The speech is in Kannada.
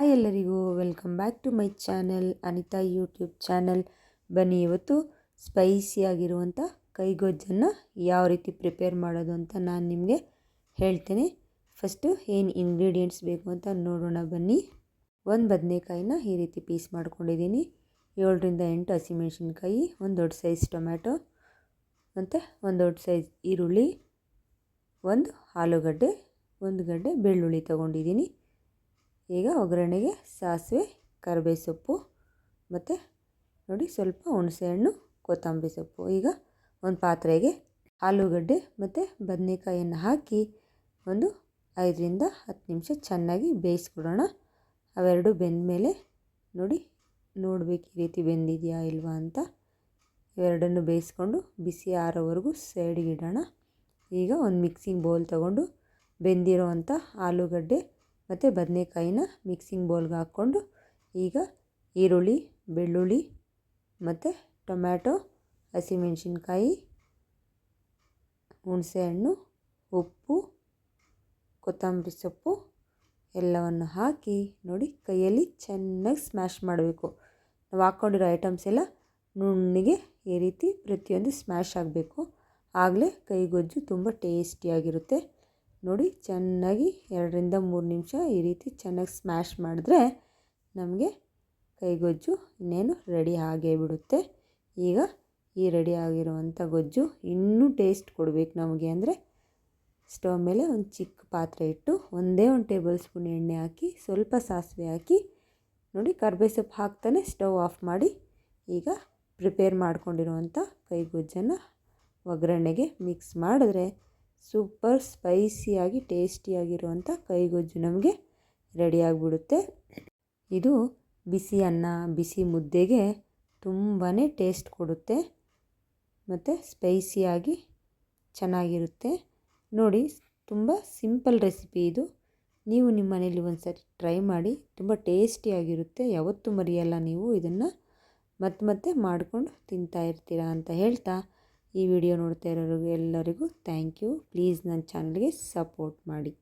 ಹಾಯ್ ಎಲ್ಲರಿಗೂ welcome back to my channel Anitha YouTube channel. ಬನ್ನಿ ಇವತ್ತು ಸ್ಪೈಸಿಯಾಗಿರುವಂಥ ಕೈಗೊಜ್ಜನ್ನು ಯಾವ ರೀತಿ ಪ್ರಿಪೇರ್ ಮಾಡೋದು ಅಂತ ನಾನು ನಿಮಗೆ ಹೇಳ್ತೇನೆ. ಫಸ್ಟು ಏನು ಇಂಗ್ರೀಡಿಯೆಂಟ್ಸ್ ಬೇಕು ಅಂತ ನೋಡೋಣ ಬನ್ನಿ. ಒಂದು ಬದನೇಕಾಯಿನ ಈ ರೀತಿ ಪೀಸ್ ಮಾಡ್ಕೊಂಡಿದ್ದೀನಿ. ಏಳರಿಂದ ಎಂಟು ಹಸಿಮೆಣ್ಸಿನ್ಕಾಯಿ, ಒಂದು ದೊಡ್ಡ ಸೈಜ್ ಟೊಮ್ಯಾಟೊ, ಮತ್ತು ಒಂದು ದೊಡ್ಡ ಸೈಜ್ ಈರುಳ್ಳಿ, ಒಂದು ಆಲೂಗಡ್ಡೆ, ಒಂದು ಗಡ್ಡೆ ಬೆಳ್ಳುಳ್ಳಿ ತೊಗೊಂಡಿದ್ದೀನಿ. ಈಗ ಒಗ್ಗರಣೆಗೆ ಸಾಸಿವೆ ಕರಿಬೇವು ಸೊಪ್ಪು ಮತ್ತು ನೋಡಿ ಸ್ವಲ್ಪ ಹುಣಸೆಹಣ್ಣು ಕೊತ್ತಂಬರಿ ಸೊಪ್ಪು. ಈಗ ಒಂದು ಪಾತ್ರೆಗೆ ಆಲೂಗಡ್ಡೆ ಮತ್ತು ಬದನೆಕಾಯಿಯನ್ನು ಹಾಕಿ ಒಂದು ಐದರಿಂದ ಹತ್ತು ನಿಮಿಷ ಚೆನ್ನಾಗಿ ಬೇಯಿಸ್ಕೊಡೋಣ ಅವೆರಡು ಬೆಂದ ಮೇಲೆ ನೋಡಿ ನೋಡಬೇಕು ಈ ರೀತಿ ಬೆಂದಿದೆಯಾ ಇಲ್ವಾ ಅಂತ. ಇವೆರಡನ್ನು ಬೇಯಿಸ್ಕೊಂಡು ಬಿಸಿ ಆರೋವರೆಗೂ ಇಡೋಣ. ಈಗ ಒಂದು ಮಿಕ್ಸಿಂಗ್ ಬೌಲ್ ತಗೊಂಡು ಬೆಂದಿರೋ ಅಂಥ ಆಲೂಗಡ್ಡೆ ಮತ್ತು ಬದನೆಕಾಯಿನ ಮಿಕ್ಸಿಂಗ್ ಬೌಲ್ಗೆ ಹಾಕ್ಕೊಂಡು ಈಗ ಈರುಳ್ಳಿ, ಬೆಳ್ಳುಳ್ಳಿ ಮತ್ತು ಟೊಮ್ಯಾಟೊ, ಹಸಿಮೆಣಸಿನ್ಕಾಯಿ ಹುಣಸೆಹಣ್ಣು ಉಪ್ಪು, ಕೊತ್ತಂಬರಿ ಸೊಪ್ಪು ಎಲ್ಲವನ್ನು ಹಾಕಿ ನೋಡಿ ಕೈಯಲ್ಲಿ ಚೆನ್ನಾಗಿ ಸ್ಮ್ಯಾಶ್ ಮಾಡಬೇಕು. ನಾವು ಹಾಕ್ಕೊಂಡಿರೋ ಐಟಮ್ಸ್ ಎಲ್ಲ ನುಣ್ಣಗೆ ಈ ರೀತಿ ಪ್ರತಿಯೊಂದು ಸ್ಮ್ಯಾಶ್ ಆಗಬೇಕು. ಆಗಲೇ ಕೈಗೊಜ್ಜು ತುಂಬ ಟೇಸ್ಟಿಯಾಗಿರುತ್ತೆ ನೋಡಿ, ಚೆನ್ನಾಗಿ ಎರಡರಿಂದ ಮೂರು ನಿಮಿಷ ಈ ರೀತಿ ಚೆನ್ನಾಗಿ ಸ್ಮ್ಯಾಶ್ ಮಾಡಿದ್ರೆ ನಮಗೆ ಕೈಗೊಜ್ಜು ಇನ್ನೇನು ರೆಡಿ ಆಗೇ ಬಿಡುತ್ತೆ. ಈಗ ಈ ರೆಡಿ ಆಗಿರುವಂಥ ಗೊಜ್ಜು ಇನ್ನೂ ಟೇಸ್ಟ್ ಕೊಡಬೇಕು ನಮಗೆ ಅಂದರೆ ಸ್ಟವ್ ಮೇಲೆ ಒಂದು ಚಿಕ್ಕ ಪಾತ್ರೆ ಇಟ್ಟು ಒಂದೇ ಒಂದು ಟೇಬಲ್ ಸ್ಪೂನ್ ಎಣ್ಣೆ ಹಾಕಿ, ಸ್ವಲ್ಪ ಸಾಸಿವೆ ಹಾಕಿ, ನೋಡಿ ಕರ್ಬೇವು ಸೊಪ್ಪು ಹಾಕ್ತಾನೆ ಸ್ಟವ್ ಆಫ್ ಮಾಡಿ ಈಗ ಪ್ರಿಪೇರ್ ಮಾಡ್ಕೊಂಡಿರುವಂಥ ಕೈಗೊಜ್ಜನ್ನು ಒಗ್ಗರಣೆಗೆ ಮಿಕ್ಸ್ ಮಾಡಿದ್ರೆ ಸೂಪರ್ ಸ್ಪೈಸಿಯಾಗಿ ಟೇಸ್ಟಿಯಾಗಿರುವಂಥ ಕೈಗೊಜ್ಜು ನಮಗೆ ರೆಡಿಯಾಗಿಬಿಡುತ್ತೆ. ಇದು ಬಿಸಿ ಅನ್ನ, ಬಿಸಿ ಮುದ್ದೆಗೆ ತುಂಬಾ ಟೇಸ್ಟ್ ಕೊಡುತ್ತೆ ಮತ್ತು ಸ್ಪೈಸಿಯಾಗಿ ಚೆನ್ನಾಗಿರುತ್ತೆ. ನೋಡಿ, ತುಂಬ ಸಿಂಪಲ್ ರೆಸಿಪಿ ಇದು. ನೀವು ನಿಮ್ಮ ಮನೇಲಿ ಒಂದು ಸರಿ ಟ್ರೈ ಮಾಡಿ, ತುಂಬ ಟೇಸ್ಟಿಯಾಗಿರುತ್ತೆ. ಯಾವತ್ತೂ ಮರೆಯಲ್ಲ ನೀವು ಇದನ್ನು. ಮತ್ತೆ ಮತ್ತೆ ಮಾಡಿಕೊಂಡು ತಿಂತಾ ಇರ್ತೀರಾ ಅಂತ ಹೇಳ್ತಾ ಈ ವಿಡಿಯೋ ನೋಡ್ತಾ ಇರೋರಿಗೆ ಎಲ್ಲರಿಗೂ ಥ್ಯಾಂಕ್ ಯು ಪ್ಲೀಸ್ ನನ್ನ ಚಾನಲ್ಗೆ ಸಪೋರ್ಟ್ ಮಾಡಿ.